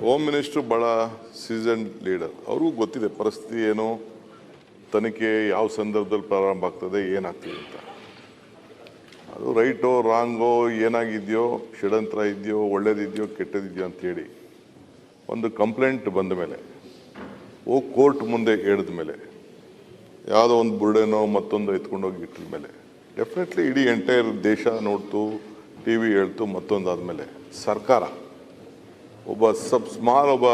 Home minister ಭಾಳ season leader ಅವ್ರಿಗೂ ಗೊತ್ತಿದೆ ಪರಿಸ್ಥಿತಿ ಏನು, ತನಿಖೆ ಯಾವ ಸಂದರ್ಭದಲ್ಲಿ ಪ್ರಾರಂಭ ಆಗ್ತದೆ ಏನಾಗ್ತದೆ ಅಂತ. ಅದು ರೈಟೋ ರಾಂಗೋ ಏನಾಗಿದೆಯೋ ಷಡಂತ್ರ ಇದೆಯೋ, ಒಳ್ಳೇದಿದೆಯೋ, ಕೆಟ್ಟದಿದೆಯೋ ಅಂಥೇಳಿ ಒಂದು ಕಂಪ್ಲೇಂಟ್ ಬಂದ ಮೇಲೆ, ಓ ಕೋರ್ಟ್ ಮುಂದೆ ಹೇಳಿದ ಮೇಲೆ, ಯಾವುದೋ ಒಂದು ಬುರ್ಡೆನೋ ಮತ್ತೊಂದು ಎತ್ಕೊಂಡೋಗಿ ಇಟ್ಟಿದ ಮೇಲೆ ಡೆಫಿನೆಟ್ಲಿ ಇಡೀ ಎಂಟೈರ್ ದೇಶ ನೋಡ್ತು ಟಿ ವಿ ಹೇಳ್ತು ಮತ್ತೊಂದಾದ್ಮೇಲೆ. ಸರ್ಕಾರ, ಒಬ್ಬ ಸಬ್, ಸ್ಮಾಲ್ ಒಬ್ಬ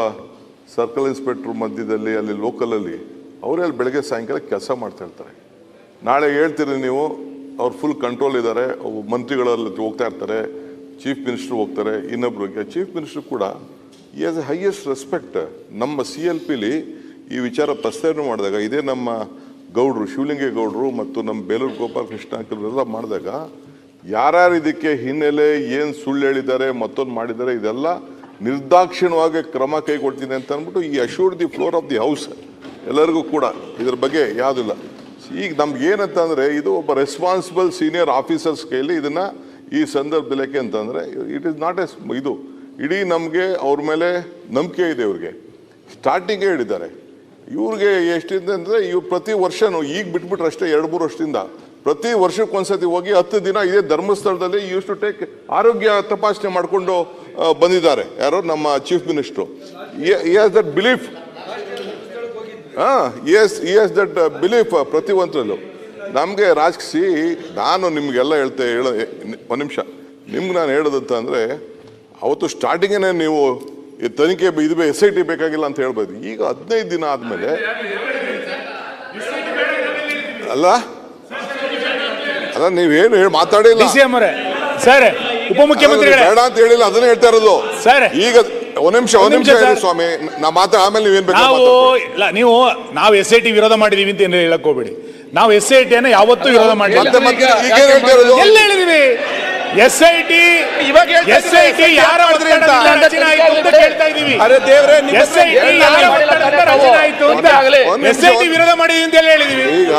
ಸರ್ಕಲ್ ಇನ್ಸ್ಪೆಕ್ಟ್ರ್ ಮಧ್ಯದಲ್ಲಿ, ಅಲ್ಲಿ ಲೋಕಲಲ್ಲಿ, ಅವರೇ ಅಲ್ಲಿ ಬೆಳಗ್ಗೆ ಸಾಯಂಕಾಲ ಕೆಲಸ ಮಾಡ್ತಾ ಇರ್ತಾರೆ. ನಾಳೆ ಹೇಳ್ತೀರಿ ನೀವು, ಅವ್ರು ಫುಲ್ ಕಂಟ್ರೋಲ್ ಇದ್ದಾರೆ ಮಂತ್ರಿಗಳಲ್ಲಿ ಹೋಗ್ತಾ ಇರ್ತಾರೆ ಚೀಫ್ ಮಿನಿಸ್ಟರ್ ಹೋಗ್ತಾರೆ ಇನ್ನೊಬ್ರಿಗೆ ಚೀಫ್ ಮಿನಿಸ್ಟರ್ ಕೂಡ ಈ ಆಸ್ ಎ ಹೈಯೆಸ್ಟ್ ರೆಸ್ಪೆಕ್ಟ್ ನಮ್ಮ ಸಿ ಎಲ್ ಪಿಲಿ ಈ ವಿಚಾರ ಪ್ರಸ್ತಾವನೆ ಮಾಡಿದಾಗ, ಇದೇ ನಮ್ಮ ಗೌಡ್ರು, ಶಿವಲಿಂಗೇಗೌಡರು ಮತ್ತು ನಮ್ಮ ಬೇಲೂರು ಗೋಪಾಲಕೃಷ್ಣ ಎಲ್ಲ ಮಾಡಿದಾಗ ಯಾರ್ಯಾರು ಇದಕ್ಕೆ ಹಿನ್ನೆಲೆ ಏನು ಸುಳ್ಳು ಹೇಳಿದ್ದಾರೆ, ಮತ್ತೊಂದು ಮಾಡಿದ್ದಾರೆ, ಇದೆಲ್ಲ ನಿರ್ದಾಕ್ಷಿಣ್ಯವಾಗಿ ಕ್ರಮ ಕೈಗೊಳ್ತೀನಿ ಅಂತ ಅಂದ್ಬಿಟ್ಟು ಈ assure the floor of the house ಎಲ್ಲರಿಗೂ ಕೂಡ. ಇದ್ರ ಬಗ್ಗೆ ಯಾವುದಿಲ್ಲ. ಈಗ ನಮ್ಗೆ ಏನಂತ ಅಂದ್ರೆ ಇದು ಒಬ್ಬ ರೆಸ್ಪಾನ್ಸಿಬಲ್ ಸೀನಿಯರ್ ಆಫೀಸರ್ಸ್ ಕೈಲಿ ಇದನ್ನು ಈ ಸಂದರ್ಭದಲ್ಲಿ ಯಾಕೆ ಅಂತಂದ್ರೆ ಇಟ್ ಈಸ್ ನಾಟ್ ಎಸ್ ಇದು ಇಡೀ ನಮಗೆ ಅವ್ರ ಮೇಲೆ ನಂಬಿಕೆ ಇದೆ ಇವ್ರಿಗೆ. ಸ್ಟಾರ್ಟಿಂಗೇ ಹೇಳಿದ್ದಾರೆ. ಇವ್ರಿಗೆ ಎಷ್ಟಿದೆ ಅಂದರೆ, ಇವ್ರು ಪ್ರತಿ ವರ್ಷವೂ ಈಗ ಬಿಟ್ಬಿಟ್ರೆ ಅಷ್ಟೇ ಎರಡು ಮೂರು ವರ್ಷದಿಂದ ಪ್ರತಿ ವರ್ಷಕ್ಕೊಂದ್ಸತಿ ಹೋಗಿ ಹತ್ತು ದಿನ ಇದೇ ಧರ್ಮಸ್ಥಳದಲ್ಲಿ ಯೂಸ್ ಟು ಟೇಕ್ ಆರೋಗ್ಯ ತಪಾಸಣೆ ಮಾಡಿಕೊಂಡು ಬಂದಿದ್ದಾರೆ. ಯಾರೋ ನಮ್ಮ chief minister. Yes that belief ಹಾಂ ಎಸ್ ಎಸ್ ದಟ್ ಬಿಲೀಫ್ ಪ್ರತಿಯೊಂದರಲ್ಲೂ ನಮಗೆ ರಾಜಕಿಸಿ ನಾನು ನಿಮಗೆಲ್ಲ ಹೇಳ್ತೆ ಹೇಳ ಒಂದು ನಿಮಿಷ. ನಿಮ್ಗೆ ನಾನು ಹೇಳೋದಂತ ಅಂದರೆ ಅವತ್ತು ಸ್ಟಾರ್ಟಿಂಗೇ ನೀವು ಈ ತನಿಖೆ ಇದು ಎಸ್ ಐ ಟಿ ಬೇಕಾಗಿಲ್ಲ ಅಂತ ಹೇಳ್ಬೋದು. ಈಗ ಹದಿನೈದು ದಿನ ಆದಮೇಲೆ ಅಲ್ಲ? ಅಲ್ಲ ನೀವೇನು ಹೇಳಿ ಮಾತಾಡಿಲ್ಲ ಡಿ ಸಿ ಎಂ ಅವರೇ. ಸರ್ ಅದನ್ನ ಉಪಮುಖ್ಯಮಂತ್ರಿಗಳೇ ಬೇಡ ಅಂತ ಹೇಳಿಲ್ಲ ಅದನ್ನ ಹೇಳ್ತಾ ಇರೋದು. ಸರ್. ಈಗ ಒಂದ್ ನಿಮಿಷ ಒಂದ್ ನಿಮಿಷ ಹೇಳಿ ಸ್ವಾಮಿ. ನಾ ಮಾತಾ ಆಮೇಲೆ ನೀವೇನ್ ಬೇಕು ನಾವು. ಇಲ್ಲ ನೀವು ನಾವು ಎಸ್ ಐ ಟಿ ವಿರೋಧ ಮಾಡಿದೀವಿ ಅಂತ ಏನು ಹೇಳಕ್ ಹೋಗ್ಬೇಡಿ. ನಾವು ಎಸ್ ಐ ಟಿಯನ್ನು ಯಾವತ್ತೂ ವಿರೋಧ ಮಾಡಿಲ್ಲ. ಮತ್ತೆ ಮತ್ತೆ ಈಗೇನ್ ಹೇಳ್ತಾ ಇರೋದು? ಎಲ್ಲಿ ಹೇಳಿದೀವಿ? ಎಸ್ ಐ ಟಿ ಇವಾಗ ಹೇಳ್ತಾ ಎಸ್ ಐ ಟಿ ಯಾರ ಮಾಡಿದ್ರಿ ಅಂತ. ಒತ್ತಡದಿಂದ ರಚನೆ ಆಯ್ತು ಅಂತ ಕೇಳ್ತಾ ಇದೀವಿ ಅರೆ ದೇವ್ರೆ ನಿಮ್ಮ ಎಸ್ ಐ ಟಿ ಯಾರ ಒತ್ತಡದಿಂದ ರಚನೆ ಆಯ್ತು ಅಂತ. ಒಂದ್ ಎಸ್ ಐ ಟಿ ವಿರೋಧ ಮಾಡಿದೀವಿ ಅಂತ ಹೇಳಿದೀವಿ? ಈಗ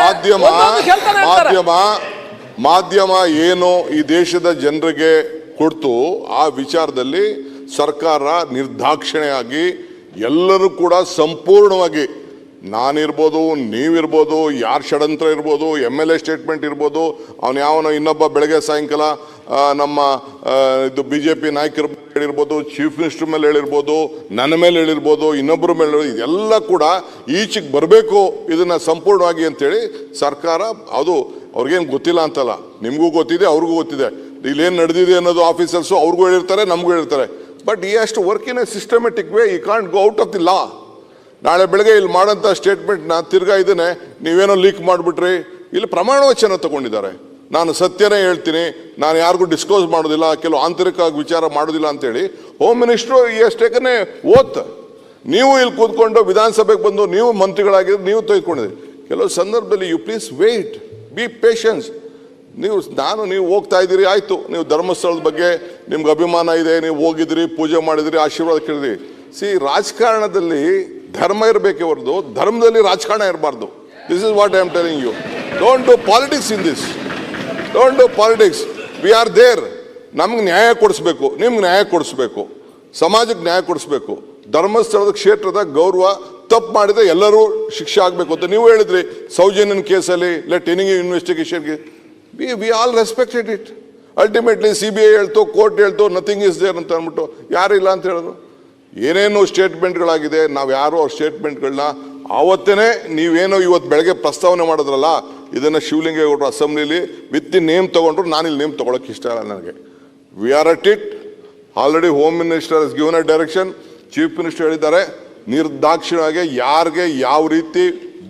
ಮಾಧ್ಯಮ. ಮಾಧ್ಯಮ ಮಾಧ್ಯಮ ಏನು ಈ ದೇಶದ ಜನರಿಗೆ ಕೊಡ್ತು ಆ ವಿಚಾರದಲ್ಲಿ ಸರ್ಕಾರ ನಿರ್ದಾಕ್ಷಿಣ್ಯವಾಗಿ ಎಲ್ಲರೂ ಕೂಡ ಸಂಪೂರ್ಣವಾಗಿ ನಾನಿರ್ಬೋದು ನೀವಿರ್ಬೋದು ಯಾರು ಷಡಂತ್ರ ಇರ್ಬೋದು ಎಂ ಎಲ್ ಎ ಸ್ಟೇಟ್ಮೆಂಟ್ ಇರ್ಬೋದು ಅವನು ಯಾವನೋ ಇನ್ನೊಬ್ಬ ಬೆಳಗ್ಗೆ ಸಾಯಂಕಾಲ ನಮ್ಮ ಇದು ಬಿ ಜೆ ಪಿ ನಾಯಕರ ಮೇಲೆ ಹೇಳಿರ್ಬೋದು ಚೀಫ್ ಮಿನಿಸ್ಟರ್ ಮೇಲೆ ಹೇಳಿರ್ಬೋದು, ನನ್ನ ಮೇಲೆ ಹೇಳಿರ್ಬೋದು ಇನ್ನೊಬ್ಬರ ಮೇಲೆ ಇದೆಲ್ಲ ಕೂಡ ಈಚೆಗೆ ಬರಬೇಕು, ಇದನ್ನು ಸಂಪೂರ್ಣವಾಗಿ ಅಂತೇಳಿ ಸರ್ಕಾರ, ಅದು ಅವ್ರಿಗೇನು ಗೊತ್ತಿಲ್ಲ ಅಂತಲ್ಲ. ನಿಮಗೂ ಗೊತ್ತಿದೆ, ಅವ್ರಿಗೂ ಗೊತ್ತಿದೆ. ಇಲ್ಲೇನು ನಡೆದಿದೆ ಅನ್ನೋದು ಆಫೀಸರ್ಸು ಅವ್ರಿಗೂ ಹೇಳಿರ್ತಾರೆ, ನಮಗೂ ಹೇಳಿರ್ತಾರೆ. ಬಟ್ ಈ ಅಷ್ಟು work in a systematic way ಈ can't go out of the law ನಾಳೆ ಬೆಳಗ್ಗೆ ಇಲ್ಲಿ ಮಾಡೋಂಥ ಸ್ಟೇಟ್ಮೆಂಟ್ನ ತಿರ್ಗಾ ಇದನ್ನೇ ನೀವೇನೋ ಲೀಕ್ ಮಾಡಿಬಿಟ್ರಿ. ಇಲ್ಲಿ ಪ್ರಮಾಣ ವಚನ ತಗೊಂಡಿದ್ದಾರೆ. ನಾನು ಸತ್ಯನೇ ಹೇಳ್ತೀನಿ, ನಾನು ಯಾರಿಗೂ ಡಿಸ್ಕ್ಲೋಸ್ ಮಾಡೋದಿಲ್ಲ, ಕೆಲವು ಆಂತರಿಕವಾಗಿ ವಿಚಾರ ಮಾಡೋದಿಲ್ಲ ಅಂತೇಳಿ ಹೋಮ್ ಮಿನಿಸ್ಟ್ರು ಎಷ್ಟೇಕನೇ ಓತ್ ನೀವು ಇಲ್ಲಿ ಕೂತ್ಕೊಂಡು ವಿಧಾನಸಭೆಗೆ ಬಂದು, ನೀವು ಮಂತ್ರಿಗಳಾಗಿದ್ದು ನೀವು ತೆಗೆದುಕೊಂಡಿದ್ರಿ ಕೆಲವು ಸಂದರ್ಭದಲ್ಲಿ you please wait be patience ನೀವು, ನಾನು, ನೀವು ಹೋಗ್ತಾ ಇದ್ದೀರಿ, ಆಯಿತು. ನೀವು ಧರ್ಮಸ್ಥಳದ ಬಗ್ಗೆ, ನಿಮ್ಗೆ ಅಭಿಮಾನ ಇದೆ, ನೀವು ಹೋಗಿದ್ರಿ, ಪೂಜೆ ಮಾಡಿದ್ರಿ, ಆಶೀರ್ವಾದ ಕೇಳಿದ್ರಿ. ಸಿ ರಾಜಕಾರಣದಲ್ಲಿ ಧರ್ಮ ಇರಬೇಕೆ ಹೊರತು, ಧರ್ಮದಲ್ಲಿ ರಾಜಕಾರಣ ಇರಬಾರ್ದು. This is what I am telling you don't do politics in this don't do politics we are there ನಮ್ಗೆ ನ್ಯಾಯ ಕೊಡಿಸ್ಬೇಕು. ನಿಮ್ಗೆ ನ್ಯಾಯ ಕೊಡಿಸ್ಬೇಕು. ಸಮಾಜಕ್ಕೆ ನ್ಯಾಯ ಕೊಡಿಸ್ಬೇಕು. ಧರ್ಮಸ್ಥಳದ ಕ್ಷೇತ್ರದ ಗೌರವ ತಪ್ಪು ಮಾಡಿದ್ರೆ ಎಲ್ಲರೂ ಶಿಕ್ಷೆ ಆಗಬೇಕು ಅಂತ ನೀವು ಹೇಳಿದ್ರಿ. ಸೌಜನ್ಯನ ಕೇಸಲ್ಲಿ let any ಇನ್ವೆಸ್ಟಿಗೇಷನ್ಗೆ we we all respected it ultimately C B I ಹೇಳ್ತು ಕೋರ್ಟ್ ಹೇಳ್ತು ನಥಿಂಗ್ ಇಸ್ ದೇರ್ ಅಂತ ಅಂದ್ಬಿಟ್ಟು ಯಾರು ಇಲ್ಲ ಅಂತ ಹೇಳಿದ್ರು. ಏನೇನು ಸ್ಟೇಟ್ಮೆಂಟ್ಗಳಾಗಿದೆ ನಾವು ಯಾರು ಅವ್ರ ಸ್ಟೇಟ್ಮೆಂಟ್ಗಳನ್ನ ಆವತ್ತೇ ನೀವೇನೋ ಇವತ್ತು ಬೆಳಗ್ಗೆ ಪ್ರಸ್ತಾವನೆ ಮಾಡಿದ್ರಲ್ಲ ಇದನ್ನು ಶಿವಲಿಂಗೇಗೌಡರು ಅಸೆಂಬ್ಲಿಲಿ ವಿತ್ ದಿ ನೇಮ್ ತೊಗೊಂಡ್ರು ನಾನು ಇಲ್ಲಿ ನೇಮ್ ತೊಗೊಳಕ್ಕೆ ಇಷ್ಟ ಇಲ್ಲ ನನಗೆ. We are at it already home minister is given a direction chief minister ಹೇಳಿದ್ದಾರೆ ನಿರ್ದಾಕ್ಷಿಣ್ಯವಾಗಿ ಯಾರಿಗೆ ಯಾವ ರೀತಿ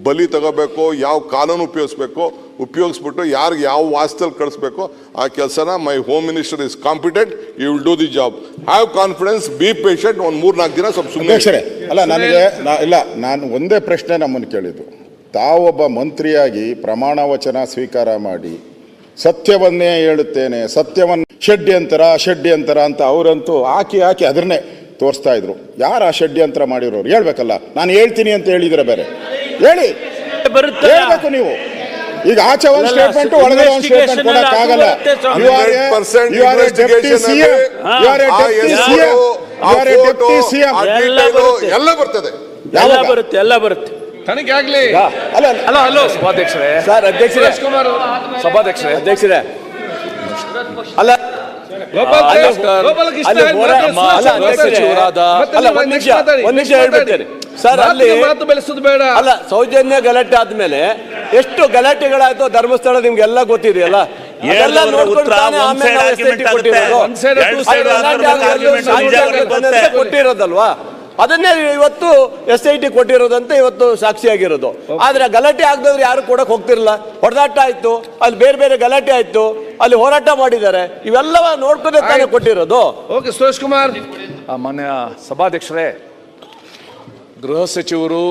ಬಲಿ ತಗೋಬೇಕು ಯಾವ ಕಾನೂನು ಉಪಯೋಗಿಸ್ಬೇಕು ಉಪಯೋಗಿಸ್ಬಿಟ್ಟು ಯಾರಿಗೆ ಯಾವ ವಾಸ್ತಲ್ಲಿ ಕಳಿಸ್ಬೇಕು ಆ ಕೆಲಸನ my home minister is competent you will do the job have confidence be patient ಒಂದು ಮೂರು ನಾಲ್ಕು ದಿನ ಸ್ವಲ್ಪ ಸುಮ್ಮನೆ ಅಲ್ಲ ನನಗೆ ಇಲ್ಲ ನಾನು ಒಂದೇ ಪ್ರಶ್ನೆ ನಮ್ಮನ್ನು ಕೇಳಿದ್ದು. ತಾವೊಬ್ಬ ಮಂತ್ರಿಯಾಗಿ ಪ್ರಮಾಣ ವಚನ ಸ್ವೀಕಾರ ಮಾಡಿ ಸತ್ಯವನ್ನೇ ಹೇಳುತ್ತೇನೆ ಸತ್ಯವನ್ನು ಷಡ್ಯಂತರ ಷಡ್ಯಂತರ ಅಂತ ಅವರಂತೂ ಹಾಕಿ ಹಾಕಿ ಅದನ್ನೇ ತೋರಿಸ್ತಾ ಇದ್ರು. ಯಾರು ಆ ಷಡ್ಯಂತರ ಮಾಡಿರೋರು? ಹೇಳ್ಬೇಕಲ್ಲ. ನಾನು ಹೇಳ್ತೀನಿ ಅಂತ ಹೇಳಿದ್ರೆ ಬೇರೆ. ಹೇಳಿ. ಬರುತ್ತೆ ಹೇಳ್ಬೇಕು ನೀವು. ಈಗ ಆಚೆ ಒಂದು ಸ್ಟೇಟ್ಮೆಂಟ್ ಒಳಗಡೆ ಒಂದು ಸ್ಟೇಟ್ಮೆಂಟ್ investigation ಕೊಡಕ್ ಆಗಲ್ಲ ಅದು ಬರುತ್ತೆ ಸ್ವಾಮಿ. You are 100% you are a deputy CM you are a ಆ ಡೆಪ್ಟಿ ಸಿಎಂ ಆ you are a deputy CM ಎಲ್ಲ ಬರುತ್ತೆ. ಎಲ್ಲ ಬರ್ತದೆ. ಎಲ್ಲ ಬರುತ್ತೆ ಎಲ್ಲ ಬರುತ್ತೆ. ತನಿಖೆ ಆಗ್ಲಿ ಅಲ್ಲ ಹಲೋ ಹಲೋ ಸಭಾಧ್ಯಕ್ಷರೇ. ಸರ್ ಅಧ್ಯಕ್ಷರೇ. ಕುಮಾರ್ ಸಭಾಧ್ಯಕ್ಷರೇ ಅಧ್ಯಕ್ಷರೇ. ಅಲ್ಲ. ಸರ್ ಅಲ್ಲಿ ಮಾತು ಬೆಳೆಸೋದು ಬೇಡ. ಅಲ್ಲ ಸೌಜನ್ಯ ಗಲಾಟೆ ಆದ್ಮೇಲೆ ಎಷ್ಟು ಗಲಾಟೆಗಳಾಯ್ತು ಧರ್ಮಸ್ಥಳ ನಿಮ್ಗೆಲ್ಲ ಗೊತ್ತಿದೆಯಲ್ಲ ಕೊಟ್ಟಿರೋದಲ್ವಾ? ಅದನ್ನೇ ಇವತ್ತು ಎಸ್ ಐ ಟಿ ಕೊಟ್ಟಿರೋದಂತ ಇವತ್ತು ಸಾಕ್ಷಿಯಾಗಿರೋದು ಆದ್ರೆ ಗಲಾಟೆ ಆಗದವ್ರು ಯಾರು ಕೊಡಕ್ ಹೋಗ್ತಿರಲಿಲ್ಲ. ಹೊಡೆದಾಟ ಆಯ್ತು. ಅಲ್ಲಿ ಬೇರೆ ಬೇರೆ ಗಲಾಟೆ ಆಯ್ತು. ಅಲ್ಲಿ ಹೋರಾಟ ಮಾಡಿದ್ದಾರೆ. ಇವೆಲ್ಲವ ನೋಡ್ಕೊಂಡೆ ತಾನೇ ಕೊಟ್ಟಿರೋದು. ಓಕೆ ಸುರೇಶ್ ಕುಮಾರ್. ಮಾನ್ಯ ಸಭಾಧ್ಯಕ್ಷರೇ ಗೃಹ ಸಚಿವರು